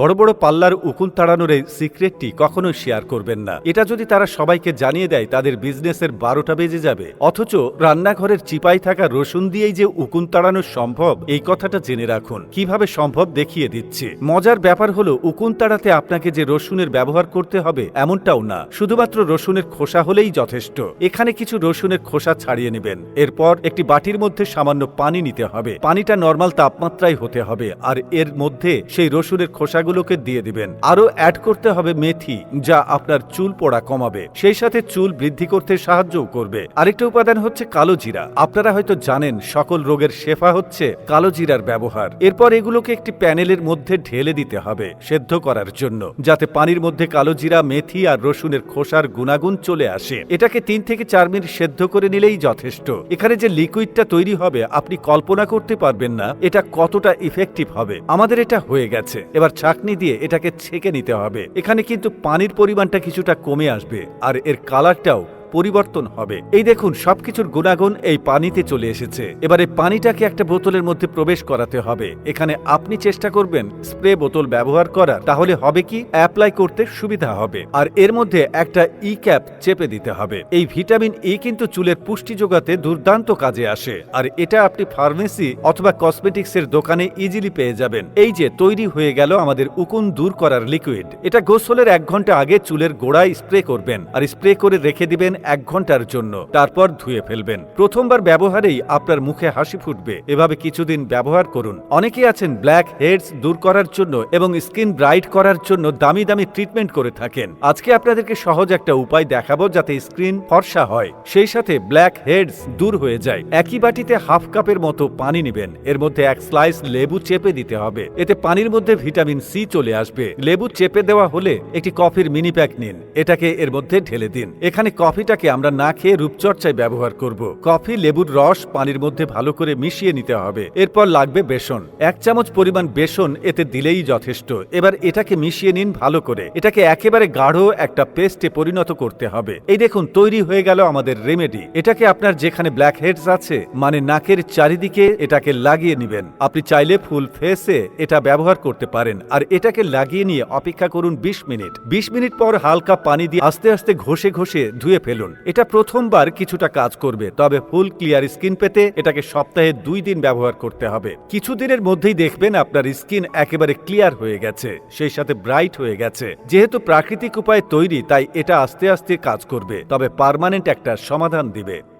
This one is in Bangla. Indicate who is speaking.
Speaker 1: বড় বড় পাল্লার উকুন তাড়ানোর এই সিক্রেটটি কখনোই শেয়ার করবেন না। এটা যদি তারা সবাইকে জানিয়ে দেয়, তাদের বিজনেসের বারোটা বেজে যাবে। অথচ রান্নাঘরের চিপাই থাকা রসুন দিয়েই যে উকুন তাড়ানো সম্ভব, এই কথাটা জেনে রাখুন। কীভাবে সম্ভব দেখিয়ে দিচ্ছে। মজার ব্যাপার হলো, উকুন তাড়াতে আপনাকে যে রসুনের ব্যবহার করতে হবে, এমনটাও না। শুধুমাত্র রসুনের খোসা হলেই যথেষ্ট। এখানে কিছু রসুনের খোসা ছাড়িয়ে নেবেন। এরপর একটি বাটির মধ্যে সামান্য পানি নিতে হবে। পানিটা নর্মাল তাপমাত্রায় হতে হবে, আর এর মধ্যে সেই রসুনের খোসাগুলোকে দিয়ে দিবেন। আরও অ্যাড করতে হবে মেথি, যা আপনার চুল পড়া কমাবে। সেই সাথে চুল বৃদ্ধি করতে সাহায্যও করবে। আরেকটা উপাদান হচ্ছে কালো জিরা। আপনারা হয়তো জানেন, সকল রোগের শেফা হচ্ছে কালো জিরার ব্যবহার। এরপর এগুলোকে একটি প্যানেলের মধ্যে ঢেলে দিতে হবে, সেদ্ধ করার জন্য, যাতে পানির মধ্যে কালো জিরা, মেথি আর রসুনের খোসার গুণাগুণ চলে আসে। এটাকে তিন থেকে চার মিনিট সেদ্ধ করে নিলেই যথেষ্ট। এখানে যে লিকুইডটা তৈরি হবে, আপনি কল্পনা করতে পারবেন না, এটা কতটা ইফেক্টিভ হবে। আমাদের এটা হয়ে গেছে। এবার ছাকনি দিয়ে এটাকে ছেঁকে নিতে হবে। এখানে কিন্তু পানির পরিমাণটা কিছুটা কমে আসবে, আর এর কালারটাও পরিবর্তন হবে। এই দেখুন, সবকিছুর গুণাগুণ এই পানিতে চলে এসেছে। এবারে পানিটাকে একটা বোতলের মধ্যে প্রবেশ করাতে হবে। এখানে আপনি চেষ্টা করবেন স্প্রে বোতল ব্যবহার করার তাহলে হবে কি? অ্যাপ্লাই করতে সুবিধা হবে। আর এর মধ্যে একটা ই ক্যাপ চেপে দিতে হবে। এই ভিটামিন ই কিন্তু চুলের পুষ্টি যোগাতে দুর্দান্ত কাজে আসে। আর এটা আপনি ফার্মেসি অথবা কসমেটিক্স এর দোকানে ইজিলি পেয়ে যাবেন। এই যে তৈরি হয়ে গেল আমাদের উকুন দূর করার লিকুইড এটা গোসলের এক ঘণ্টা আগে চুলের গোড়ায় স্প্রে করবেন। আর স্প্রে করে রেখে দিবেন এক ঘণ্টার জন্য। তারপর ধুয়ে ফেলবেন। প্রথমবার ব্যবহারেই আপনার মুখে হাসি ফুটবে। এভাবে কিছুদিন ব্যবহার করুন। অনেকেই আছেন ব্ল্যাক হেডস দূর করার জন্য এবং স্কিন ব্রাইট করার জন্য দামি দামি ট্রিটমেন্ট করে থাকেন। আজকে আপনাদেরকে সহজ একটা উপায় দেখাবো যাতে স্ক্রিন ফর্সা হয়। সেই সাথে ব্ল্যাক হেডস দূর হয়ে যায়। একই বাটিতে হাফ কাপের মতো পানি নেবেন। এর মধ্যে এক স্লাইস লেবু চেপে দিতে হবে। এতে পানির মধ্যে ভিটামিন সি চলে আসবে। লেবু চেপে দেওয়া হলে একটি কফির মিনি প্যাক নিন। এটাকে এর মধ্যে ঢেলে দিন। এখানে কফিটাকে আমরা না খেয়ে রূপচর্চায় ব্যবহার করব। কফি, লেবুর রস পানির মধ্যে ভালো করে মিশিয়ে নিতে হবে। এরপর লাগবে বেসন। এক চামচ পরিমাণ বেসন এতে দিলেই যথেষ্ট। এবার এটাকে মিশিয়ে নিন ভালো করে। এটাকে একেবারে গাঢ় একটা পেস্টে পরিণত করতে হবে। এই দেখুন, তৈরি হয়ে গেল আমাদের রেমেডি। এটাকে আপনার যেখানে ব্ল্যাক হেডস আছে মানে নাকের চারিদিকে এটাকে লাগিয়ে নেবেন। আপনি চাইলে ফুল ফেসে এটা ব্যবহার করতে পারেন। আর এটাকে লাগিয়ে নিয়ে অপেক্ষা করুন ২০ মিনিট। ২০ মিনিট পর হালকা পানি দিয়ে আস্তে আস্তে ঘষে ঘষে ধুয়ে ফেলুন। এটা প্রথমবার কিছুটা কাজ করবে, তবে ফুল ক্লিয়ার স্কিন পেতে এটাকে সপ্তাহে দুই দিন ব্যবহার করতে হবে। কিছুদিনের মধ্যেই দেখবেন আপনার স্কিন একেবারে ক্লিয়ার হয়ে গেছে, সেই সাথে ব্রাইট হয়ে গেছে। যেহেতু প্রাকৃতিক উপায়ে তৈরি, তাই এটা আস্তে আস্তে কাজ করবে, তবে পারমানেন্ট একটা সমাধান দিবে।